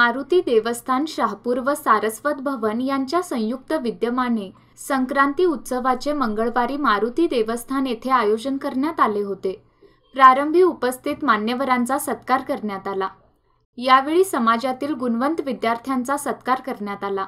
मारुती देवस्थान शहापूर व सारस्वत भवन यांच्या संयुक्त विद्यमाने संक्रांती उत्सवाचे मंगळवारी मारुती देवस्थान येथे आयोजन करण्यात आले होते. प्रारंभी उपस्थित मान्यवरांचा सत्कार करण्यात आला. यावेळी समाजातील गुणवंत विद्यार्थ्यांचा सत्कार करण्यात आला.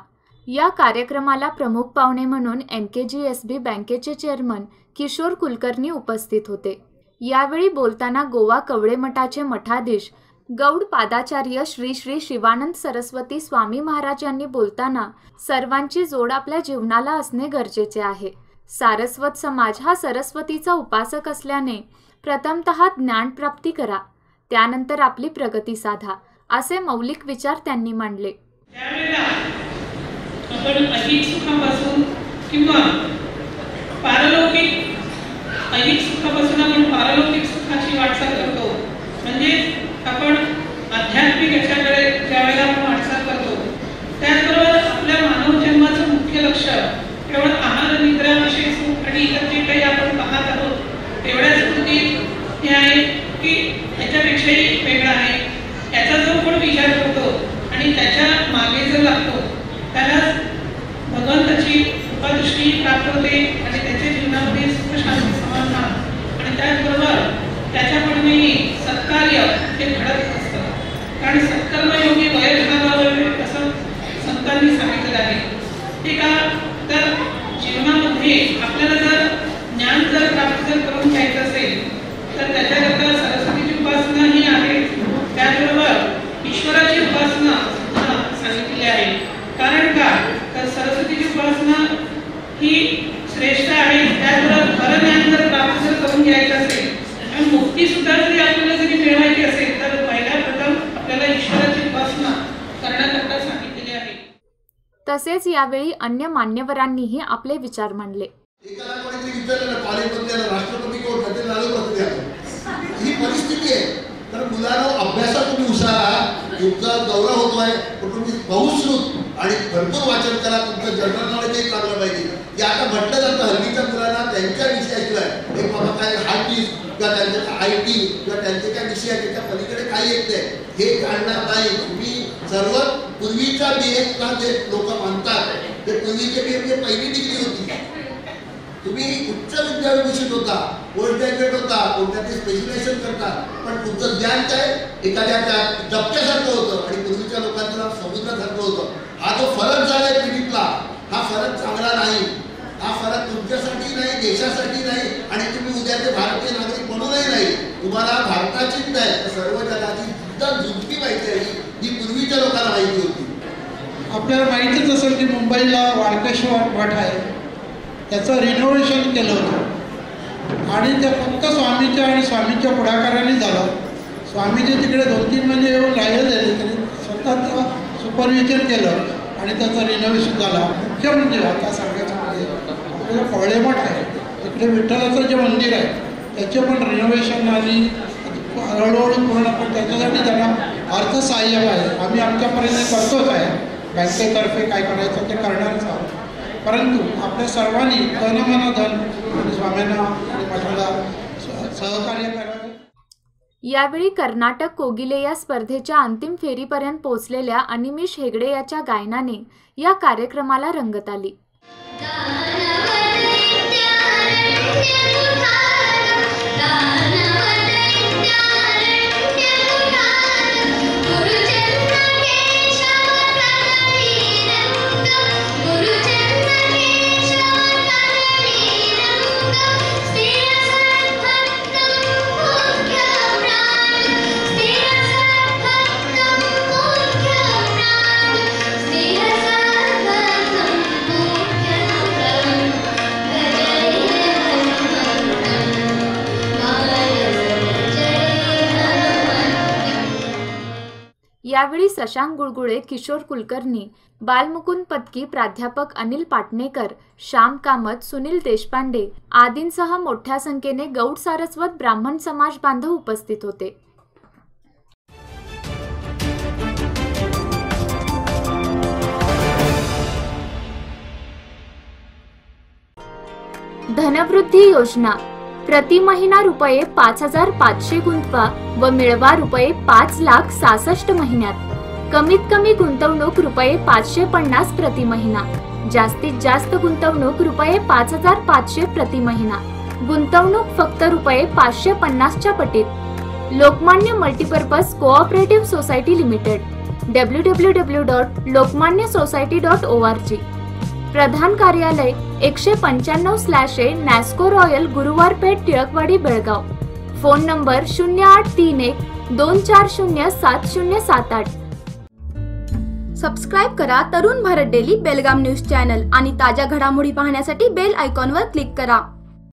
या कार्यक्रमाला प्रमुख पाहुणे म्हणून एन के जी एस बी बँकेचे चेअरमन किशोर कुलकर्णी उपस्थित होते. यावेळी बोलताना गोवा कवळे मठाचे मठाधीश गौड पादाचार्य श्री श्री शिवानंद सरस्वती स्वामी महाराज यांनी बोलताना सर्वांची जोड आपल्या जीवनाला असणे गरजेचे आहे. सारस्वत समाज हा सरस्वतीचा उपासक असल्याने प्रथमतः ज्ञानप्राप्ती करा त्यानंतर आपली प्रगती साधा असे मौलिक विचार त्यांनी मांडले. आपण सुखापासून किंवा पारलौकिक सुखापासून आपण पारलौकिक सुखाची वाटचाल करतो म्हणजे आपण आध्यात्मिक याच्याकडे ज्यावेळेला आपण वाटचाल करतो त्याचबरोबर आपल्या मानव जन्माचं मुख्य लक्ष केवळ आहार निद्रा विषयी सुख आणि इतर जे काही आपण पाहत आहोत तेवढ्याच पुरती हे आहे की याच्यापेक्षाही वेगळा आहे. त्याचा जो कोण विचार करतो आणि त्याच्यामागे जर लागतो त्याला भगवंताची कृपादृष्टी प्राप्त होते आणि त्याच्या जीवनामध्ये सुख शांती समाधान आणि त्याचबरोबर त्याच्याकडूनही सत्कार्य हे घडत असतं. कारण सत्कर्मयोगी वयोजना घालावं असं संतांनी सांगितलेलं आहे ते का तर जीवनामध्ये आपल्याला जर ज्ञान जर प्राप्त जर करून घ्यायचं असेल तर त्याच्याकरता सरस्वतीची उपासना ही आहे त्याचबरोबर ईश्वराची उपासना सुद्धा सांगितलेली आहे कारण का तर सरस्वतीची उपासना ही श्रेष्ठ आहे त्याचबरोबर खरं ज्ञान जर प्राप्त जर करून घ्यायचं असेल आणि मुक्ती सुद्धा जरी आपल्याला जरी मिळवायची असेल तर पहिल्या प्रथम आपल्याला ईश्वराची उपासना करण्याकरता सांगितलेली आहे तसेच यावेळी अन्य मान्यवरांनीही आपले विचार मांडले. ही परिस्थिती आहे तर मुलांना अभ्यासात तुम्ही हुशार तुमचा दौरा होतोय पण तुम्ही बहुश्रुत आणि भरपूर वाचन करा तुमचं जनरल नॉलेज एक लागलं पाहिजे की आता म्हटलं जातं हल्लीच्या मुलांना त्यांच्या विषय आहे एक बाबा काय आर्टिस्ट किंवा त्यांच्या आय टी किंवा त्यांचे काय विषय आहे त्याच्या पलीकडे काय येत नाही हे काढणार नाही तुम्ही सर्व पूर्वीचा बी एड जे लोक मानतात ते पूर्वीचे बी म्हणजे पहिली डिग्री होती तुम्ही उच्च विद्याभूषित होता पोस्ट ग्रॅज्युएट होता कोणत्याचे स्पेशलायझेशन करता पण तुमचं ज्ञान काय? एखाद्या त्या डबक्यासारखं होतं आणि पूर्वीच्या लोकांचं समुद्रासारखं होतं. हा जो फरक झालाय पिढीतला हा फरक चांगला नाही. हा फरक तुमच्यासाठी नाही देशासाठी नाही आणि तुम्ही उद्याचे भारतीय नागरिक म्हणूनही नाही. तुम्हाला भारताचीच नाही तर सर्व जगाची सुद्धा जुंपी माहिती आहे ही पूर्वीच्या लोकांना माहिती होती आपल्याला माहितीच असेल की मुंबईला वाडकेश्वर मठ आहे. त्याचं रिनोव्हेशन केलं होतं. आणि ते फक्त स्वामीच्या आणि स्वामीच्या पुढाकाराने झालं. स्वामीजी तिकडे दोन तीन महिने येऊन राहिले झाले तरी स्वतःचं सुपरविजन केलं आणि त्याचं रिनोव्हेशन झालं. मुख्य म्हणजे आता सांगायचं म्हणजे आपल्याला मठ आहे. तिकडे विठ्ठलाचं जे मंदिर आहे त्याचे पण रिनोव्हेशन आणि हळूहळू पूर्ण पण त्याच्यासाठी त्यांना अर्थसहाय्य आहे. आम्ही आमच्यापर्यंत करतोच आहे. बँकेतर्फे काय करायचं ते करणारच आहोत. परंतु आपल्या सर्वांनी धन मन धन आणि स्वामींना आणि मठाला सहकार्य करावे. यावेळी कर्नाटक कोगिले या स्पर्धेच्या अंतिम फेरीपर्यंत पोहोचलेल्या अनिमिष हेगडे याच्या गायनाने या कार्यक्रमाला रंगत आली. यावेळी शशांक गुळगुळे किशोर कुलकर्णी बालमुकुंद पत्की प्राध्यापक अनिल पाटणेकर श्याम कामत सुनील देशपांडे आदींसह मोठ्या संख्येने गौड सारस्वत ब्राह्मण समाज बांधव उपस्थित होते. धनवृद्धी योजना प्रति महिना रुपये पाच हजार पाचशे गुंतवा व मिळवा रुपये पाच लाख सहासष्ट महिन्यात. कमीत कमी गुंतवणूक रुपये पाचशे पन्नास प्रति महिना. जास्तीत जास्त गुंतवणूक रुपये पाच हजार पाचशे प्रति महिना. गुंतवणूक फक्त रुपये पाचशे पन्नासच्या पटीत. Lokmanya multipurpose cooperative society limited. W W W dot Lokmanya society dot O R G. प्रधान कार्यालय एकशे पंच्याण्णव slash A Nasco royal Guruwar Peth Tilakwadi Belgaum. Phone number शून्य आठ तीन एक दोन चार शून्य सात शून्य सात आठ. सबस्क्राईब करा Tarun Bharat daily Belgaum news channel आणि ताज्या घडामोडी पाहण्यासाठी बेल आयकॉनवर क्लिक करा.